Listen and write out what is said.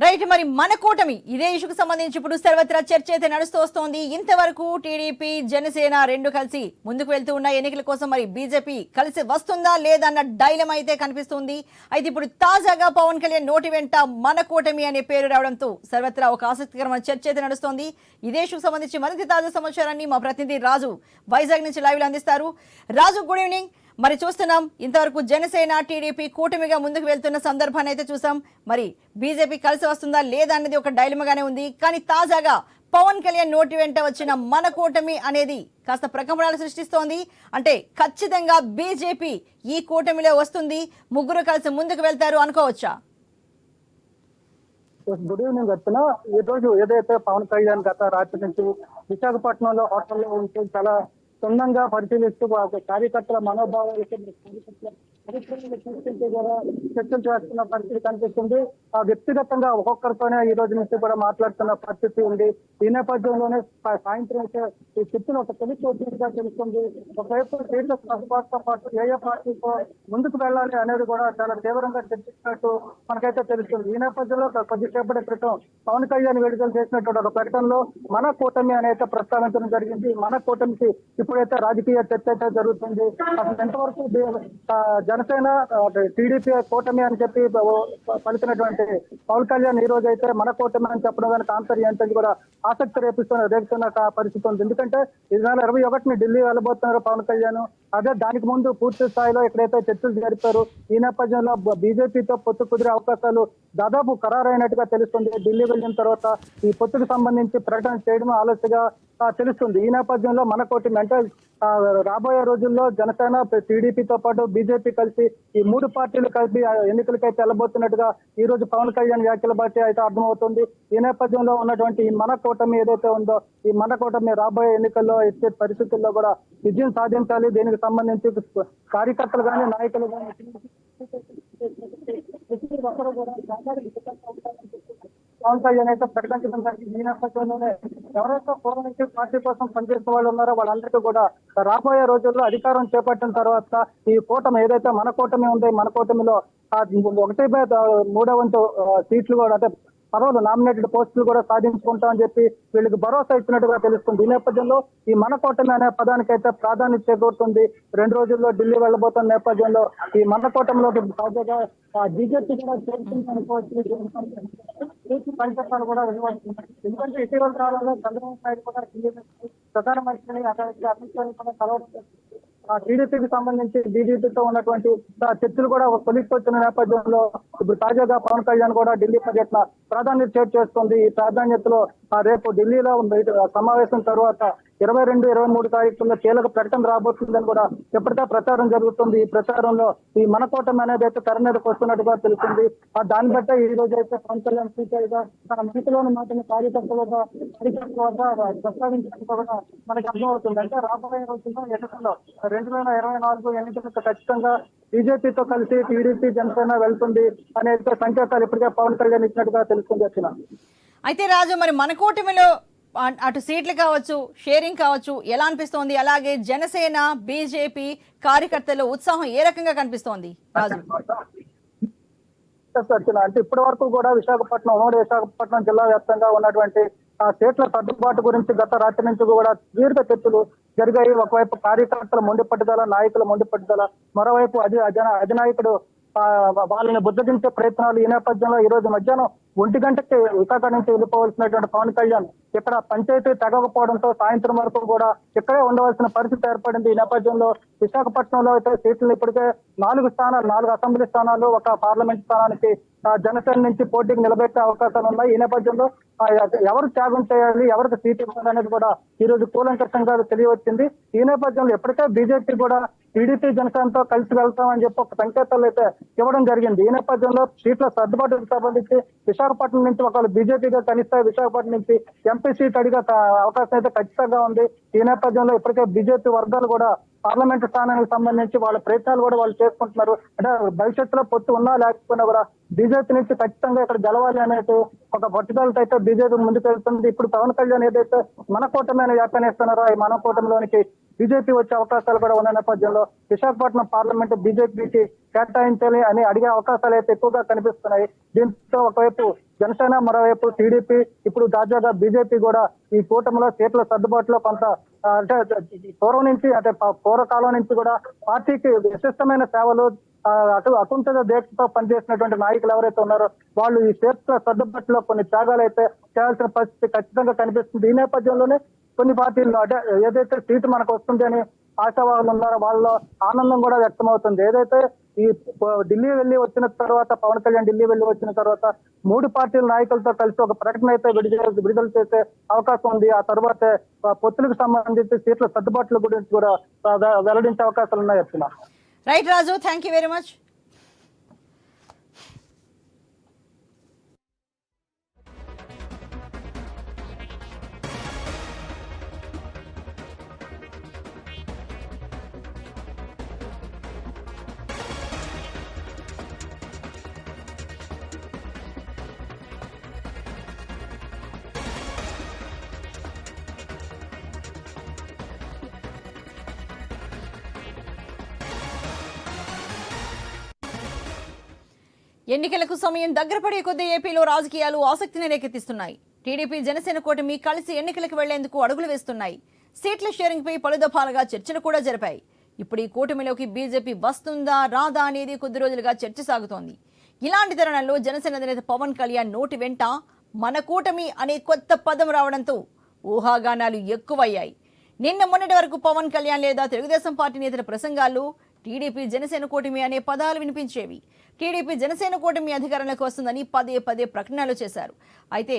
Right మరి మన కూటమి ఇదే ఇష్యూకి సంబంధించి ఇప్పుడు సర్వత్రా చర్చ అయితే నడుస్తూ వస్తోంది. ఇంతవరకు టీడీపీ జనసేన రెండు కలిసి ముందుకు వెళ్తూ ఉన్న ఎన్నికల కోసం మరి బీజేపీ కలిసి వస్తుందా లేదా అన్న డైలమ్ అయితే కనిపిస్తుంది. అయితే ఇప్పుడు తాజాగా పవన్ కళ్యాణ్ నోటి వెంట మన కూటమి అనే పేరు రావడంతో సర్వత్రా ఒక ఆసక్తికరమైన చర్చ అయితే నడుస్తోంది. ఇదే ఇష్యూకి సంబంధించి మరింత తాజా సమాచారాన్ని మా ప్రతినిధి రాజు వైజాగ్ నుంచి లైవ్లో అందిస్తారు. రాజు గుడ్ ఈవినింగ్ మరి చూస్తున్నాం ఇంతవరకు జనసేన టీడీపీ కూటమిగా ముందుకు వెళ్తున్న సందర్భాన్ని అయితే చూసాం. మరి బీజేపీ కలిసి వస్తుందా లేదా అనేది ఒక డైలమగానే ఉంది. కానీ తాజాగా పవన్ కళ్యాణ్ నోటి వెంట వచ్చిన మన కూటమి అనేది కాస్త ప్రకంపనలు సృష్టిస్తోంది. అంటే ఖచ్చితంగా బీజేపీ ఈ కూటమిలో వస్తుంది. ముగ్గురు కలిసి ముందుకు వెళ్తారు అనుకోవచ్చా? గుడ్ ఈవినింగ్ వచ్చిన ఈ రోజు ఏదైతే పవన్ కళ్యాణ్ గత రాత్రి నుంచి విశాఖపట్నంలో హోటల్లో ఉంటే చాలా క్షుణ్ణంగా పరిశీలిస్తూ ఒక కార్యకర్తల మనోభావాలకి కార్యకర్తల పరిస్థితులను చూస్తుంటే కూడా చర్చలు చేస్తున్న పరిస్థితి కనిపిస్తుంది. ఆ వ్యక్తిగతంగా ఒక్కొక్కరితోనే ఈ రోజు నుంచి కూడా మాట్లాడుతున్న పరిస్థితి ఉంది. ఈ నేపథ్యంలోనే సాయంత్రం అయితే ఈ చర్చలు ఒక తొలి వచ్చినట్టుగా తెలుస్తుంది. ఒకవైపు సీట్ల సర్దుబాటుతో పాటు ఏ ఏ పార్టీతో ముందుకు వెళ్ళాలి అనేది కూడా చాలా తీవ్రంగా చర్చించినట్టు మనకైతే తెలుస్తుంది. ఈ నేపథ్యంలో కొద్దిసేపటి క్రితం పవన్ కళ్యాణ్ విడుదల చేసినటువంటి ఒక ప్రకటనలో మన కూటమి అనేది ప్రస్తావించడం జరిగింది. మన కూటమికి ఇప్పుడైతే రాజకీయ చర్చ అయితే జరుగుతుంది. అసలు ఎంతవరకు జనసేన టీడీపీ కూటమి అని చెప్పి పలికినటువంటి పవన్ కళ్యాణ్ ఈ రోజు అయితే మన కూటమి అని చెప్పడం కానీ ఆంతర్యం ఏంటని కూడా ఆసక్తి రేపిస్తున్న రేపుతున్న పరిస్థితి ఉంది. ఎందుకంటే ఈ నెల ఇరవై ఒకటిని ఢిల్లీ వెళ్ళబోతున్నారు పవన్ కళ్యాణ్. అదే దానికి ముందు పూర్తి స్థాయిలో ఎక్కడైతే చర్చలు జరిపారు ఈ నేపథ్యంలో బీజేపీతో పొత్తు కుదిరే అవకాశాలు దాదాపు ఖరారైనట్టుగా తెలుస్తుంది. ఢిల్లీ వెళ్ళిన తర్వాత ఈ పొత్తుకు సంబంధించి ప్రకటన చేయడం ఆలస్యగా తెలుస్తుంది. ఈ నేపథ్యంలో మన మెంటల్ రాబోయే రోజుల్లో జనసేన టీడీపీతో పాటు బీజేపీ కలిసి ఈ మూడు పార్టీలు కలిపి ఎన్నికలకైతే వెళ్ళబోతున్నట్టుగా ఈ రోజు పవన్ కళ్యాణ్ వ్యాఖ్యలు బట్టి అయితే అర్థమవుతుంది. ఈ నేపథ్యంలో ఉన్నటువంటి ఈ మన కూటమి ఏదైతే ఉందో ఈ మన కూటమి రాబోయే ఎన్నికల్లో ఇచ్చే పరిస్థితుల్లో కూడా విజయం సాధించాలి. దీనికి సంబంధించి కార్యకర్తలు కానీ నాయకులు కానీ పవన్ కళ్యాణ్ అయితే ప్రకటించడం జరిగింది ఈ నేపథ్యంలోనే ఎవరైతే పూర్వం నుంచి పార్టీ కోసం పనిచేసే వాళ్ళు ఉన్నారో వాళ్ళందరికీ కూడా రాబోయే రోజుల్లో అధికారం చేపట్టిన తర్వాత ఈ కూటమి ఏదైతే మన కూటమి ఉంది మన కూటమిలో ఒకటి మూడో వంతు సీట్లు కూడా అంటే పదవులు నామినేటెడ్ పోస్టులు కూడా సాధించుకుంటామని చెప్పి వీళ్ళకి భరోసా ఇచ్చినట్టుగా తెలుస్తుంది. ఈ నేపథ్యంలో ఈ మన కూటమి అనే పదానికైతే ప్రాధాన్యత చేకూరుతుంది. రెండు రోజుల్లో ఢిల్లీ వెళ్ళబోతున్న నేపథ్యంలో ఈ మన కూటమిలోకి తాజాగా బీజేపీ కూడా చేరుతుంది అనుకోవచ్చు కూడా ఎందుకంటే ఇటీవల కాలంలో చంద్రబాబు నాయుడు కూడా ప్రధానమంత్రిని అతనికి అమిత్ షాని కూడా కలవడం టీడీపీకి సంబంధించి బీజేపీతో ఉన్నటువంటి చర్చలు కూడా ఒక నేపథ్యంలో ఇప్పుడు తాజాగా పవన్ కళ్యాణ్ కూడా ఢిల్లీ పర్యటన ప్రాధాన్యత చేటు చేస్తుంది. ఈ ప్రాధాన్యతలో ఆ రేపు ఢిల్లీలో సమావేశం తర్వాత ఇరవై రెండు ఇరవై మూడు తారీఖుల్లో కీలక ప్రకటన రాబోతుందని కూడా ఇప్పటికే ప్రచారం జరుగుతుంది. ఈ ప్రచారంలో ఈ మన కూటమి అనేది అయితే తెరమీదకి వస్తున్నట్టుగా తెలుస్తుంది. దాన్ని బట్టే ఈ రోజు అయితే పవన్ కళ్యాణ్ స్పీకర్గా తన మనసులోని మాటని కార్యకర్తలుగా కార్యకర్తలుగా ప్రస్తావించడం కూడా మనకి అర్థమవుతుంది అంటే రాబోయే రోజుల్లో ఎన్నికల్లో రెండు వేల ఇరవై నాలుగు ఎన్నికలకు ఖచ్చితంగా బీజేపీతో కలిసి టీడీపీ జనసేన వెళ్తుంది అనే సంకేతాలు ఇప్పటికే పవన్ కళ్యాణ్ ఇచ్చినట్టుగా తెలుస్తుంది. వచ్చిన అయితే రాజు మరి మన కూటమిలో అటు సీట్లు కావచ్చు షేరింగ్ కావచ్చు ఎలా అనిపిస్తోంది? అలాగే జనసేన బీజేపీ కార్యకర్తల ఉత్సాహం ఏ రకంగా కనిపిస్తోంది? రాజు. అంటే ఇప్పటి వరకు కూడా విశాఖపట్నం ఉమ్మడి విశాఖపట్నం జిల్లా వ్యాప్తంగా ఉన్నటువంటి ఆ సీట్ల సర్దుబాటు గురించి గత రాత్రి నుంచి కూడా దీర్ఘ చర్చలు జరిగాయి. ఒకవైపు కార్యకర్తల మొండి పట్టుదల నాయకుల మొండి పట్టుదల మరోవైపు అధి అధినాయకుడు వాళ్ళని బుద్ధగించే ప్రయత్నాలు ఈ నేపథ్యంలో ఈ రోజు మధ్యాహ్నం ఒంటి గంటకి విశాఖ నుంచి వెళ్ళిపోవలసినటువంటి పవన్ కళ్యాణ్ ఇక్కడ పంచాయతీ తగ్గకపోవడంతో సాయంత్రం వరకు కూడా ఇక్కడే ఉండవలసిన పరిస్థితి ఏర్పడింది. ఈ నేపథ్యంలో విశాఖపట్నంలో అయితే సీట్లు ఇప్పటికే నాలుగు స్థానాలు నాలుగు అసెంబ్లీ స్థానాలు ఒక పార్లమెంట్ స్థానానికి జనసేన నుంచి పోటీకి నిలబెట్టే అవకాశాలు ఉన్నాయి. ఈ నేపథ్యంలో ఎవరు త్యాగం చేయాలి ఎవరికి సీట్ ఇవ్వాలి అనేది కూడా ఈ రోజు కూలంకషంగా తెలియవచ్చింది ఈ నేపథ్యంలో ఎప్పటికే బీజేపీ కూడా టీడీపీ జనసేనతో కలిసి వెళ్తామని చెప్పి ఒక సంకేతాలు అయితే ఇవ్వడం జరిగింది. ఈ నేపథ్యంలో సీట్ల సర్దుబాటుకు సంబంధించి విశాఖపట్నం నుంచి ఒకవేళ బీజేపీగా కనిస్తే విశాఖపట్నం నుంచి ఎంపీ సీట్ అడిగే అవకాశం అయితే ఖచ్చితంగా ఉంది. ఈ నేపథ్యంలో ఇప్పటికే బీజేపీ వర్గాలు కూడా పార్లమెంట్ స్థానానికి సంబంధించి వాళ్ళ ప్రయత్నాలు కూడా వాళ్ళు చేసుకుంటున్నారు. అంటే భవిష్యత్తులో పొత్తు ఉన్నా లేకపోయినా కూడా బీజేపీ నుంచి ఖచ్చితంగా ఇక్కడ గెలవాలి అనేది ఒక పట్టుదలతో అయితే బీజేపీ ముందుకు వెళ్తుంది. ఇప్పుడు పవన్ కళ్యాణ్ ఏదైతే మన కూటమి వ్యాఖ్యానిస్తున్నారో ఈ మన కూటమిలోనికి బీజేపీ వచ్చే అవకాశాలు కూడా ఉన్న నేపథ్యంలో విశాఖపట్నం పార్లమెంట్ బీజేపీకి కేటాయించాలి అని అడిగే అవకాశాలు అయితే ఎక్కువగా కనిపిస్తున్నాయి. దీంతో ఒకవైపు జనసేన మరోవైపు టీడీపీ ఇప్పుడు తాజాగా బీజేపీ కూడా ఈ కూటమిలో సీట్ల సర్దుబాటులో కొంత అంటే పూర్వం నుంచి అంటే పూర్వకాలం నుంచి కూడా పార్టీకి విశిష్టమైన సేవలు అటు అకుంఠిత దీక్షతో పనిచేసినటువంటి నాయకులు ఎవరైతే ఉన్నారో వాళ్ళు ఈ సీట్ల సర్దుబాటులో కొన్ని త్యాగాలు అయితే చేయాల్సిన పరిస్థితి ఖచ్చితంగా కనిపిస్తుంది. ఈ నేపథ్యంలోనే కొన్ని పార్టీలు అంటే ఏదైతే సీటు మనకు వస్తుంది అని ఆశావాదులు ఉన్నారో వాళ్ళలో ఆనందం కూడా వ్యక్తం అవుతుంది ఏదైతే ఈ ఢిల్లీ వెళ్ళి వచ్చిన తర్వాత పవన్ కళ్యాణ్ ఢిల్లీ వెళ్ళి వచ్చిన తర్వాత మూడు పార్టీల నాయకులతో కలిసి ఒక ప్రకటన అయితే విడుదల విడుదల చేసే అవకాశం ఉంది. ఆ తర్వాత పొత్తులకు సంబంధించి సీట్ల సర్దుబాట్ల గురించి కూడా వెల్లడించే అవకాశాలు ఉన్నాయి చెప్తున్నా right Raju thank you very much ఎన్నికలకు సమయం దగ్గర పడే కొద్దీ ఏపీలో రాజకీయాలు ఆసక్తిని రేకెత్తిస్తున్నాయి. టీడీపీ జనసేన కూటమి కలిసి ఎన్నికలకు వెళ్ళేందుకు అడుగులు వేస్తున్నాయి. సీట్ల షేరింగ్ పై పలుదఫాలుగా చర్చలు కూడా జరిపాయి. ఇప్పుడు ఈ కూటమిలోకి బీజేపీ వస్తుందా రాదా అనేది కొద్ది రోజులుగా చర్చ సాగుతోంది. ఇలాంటి తరుణంలో జనసేన అధినేత పవన్ కళ్యాణ్ నోటి వెంట మన కూటమి అనే కొత్త పదం రావడంతో ఊహాగానాలు ఎక్కువయ్యాయి. నిన్న మొన్నటి వరకు పవన్ కళ్యాణ్ లేదా తెలుగుదేశం పార్టీ నేతల ప్రసంగాల్లో టీడీపీ జనసేన కూటమి అనే పదాలు వినిపించేవి. టీడీపీ జనసేన కూటమి అధికారంలోకి వస్తుందని పదే పదే ప్రకటనలు చేశారు. అయితే